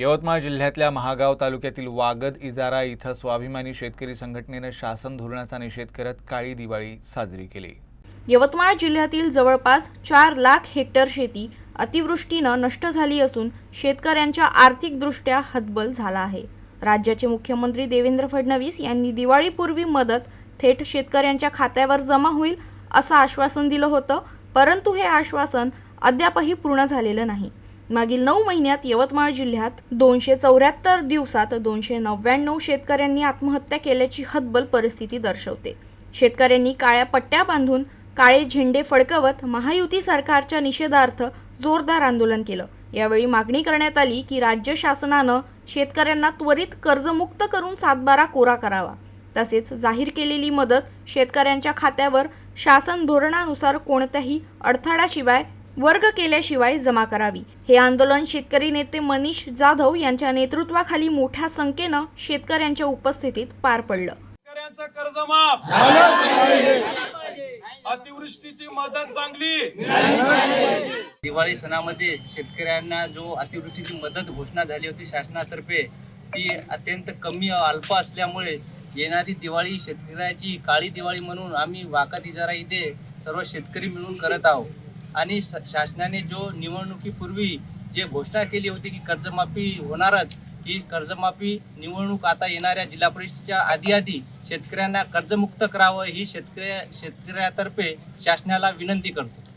यवतमाळ जिल्ह्यातल्या महागाव तालुक्यातील वागद इजारा इथं स्वाभिमानी शेतकरी संघटनेनं शासन धोरणाचा निषेध करत काळी दिवाळी साजरी केली. यवतमाळ जिल्ह्यातील जवळपास चार लाख हेक्टर शेती अतिवृष्टीनं नष्ट झाली असून शेतकऱ्यांच्या आर्थिकदृष्ट्या हतबल झाला आहे. राज्याचे मुख्यमंत्री देवेंद्र फडणवीस यांनी दिवाळीपूर्वी मदत थेट शेतकऱ्यांच्या खात्यावर जमा होईल असं आश्वासन दिलं होतं परंतु हे आश्वासन अद्यापही पूर्ण झालेलं नाही. मागील नऊ महिन्यात यवतमाळ जिल्ह्यात दोनशे चौऱ्याहत्तर दिवसात दोनशे नव्याण्णव शेतकऱ्यांनी आत्महत्या केल्याची हतबल परिस्थिती दर्शवते. शेतकऱ्यांनी काळ्या पट्ट्या बांधून काळे झेंडे फडकवत महायुती सरकारच्या निषेधार्थ जोरदार आंदोलन केलं. यावेळी मागणी करण्यात आली की राज्य शासनानं शेतकऱ्यांना त्वरित कर्जमुक्त करून सातबारा कोरा करावा. तसेच जाहीर केलेली मदत शेतकऱ्यांच्या खात्यावर शासन धोरणानुसार कोणत्याही अडथळ्याशिवाय वर्ग केल्याशिवाय जमा करावी. हे आंदोलन शेतकरी नेते मनीष जाधव यांच्या नेतृत्वाखाली मोठ्या संख्येनं शेतकऱ्यांच्या उपस्थितीत पार पडलं. शेतकऱ्यांचं कर्ज माफ. अतिवृष्टीची मदत चांगली. दिवाळी सणामध्ये शेतकऱ्यांना जो अतिवृष्टीची मदत घोषणा झाली होती शासनातर्फे ती अत्यंत कमी अल्प असल्यामुळे येणारी दिवाळी शेतकऱ्याची काळी दिवाळी म्हणून आम्ही वाकात इजारा इथे सर्व शेतकरी मिळून करत आहोत. आणि शासनाने जो निवडणुकीपूर्वी जे घोषणा केली होती की कर्जमाफी होणारच ही कर्जमाफी निवडणूक आता येणाऱ्या जिल्हा परिषदेच्या आधी आधी शेतकऱ्यांना कर्जमुक्त करावं ही शेतकऱ्या शेतकऱ्यातर्फे शासनाला विनंती करतो.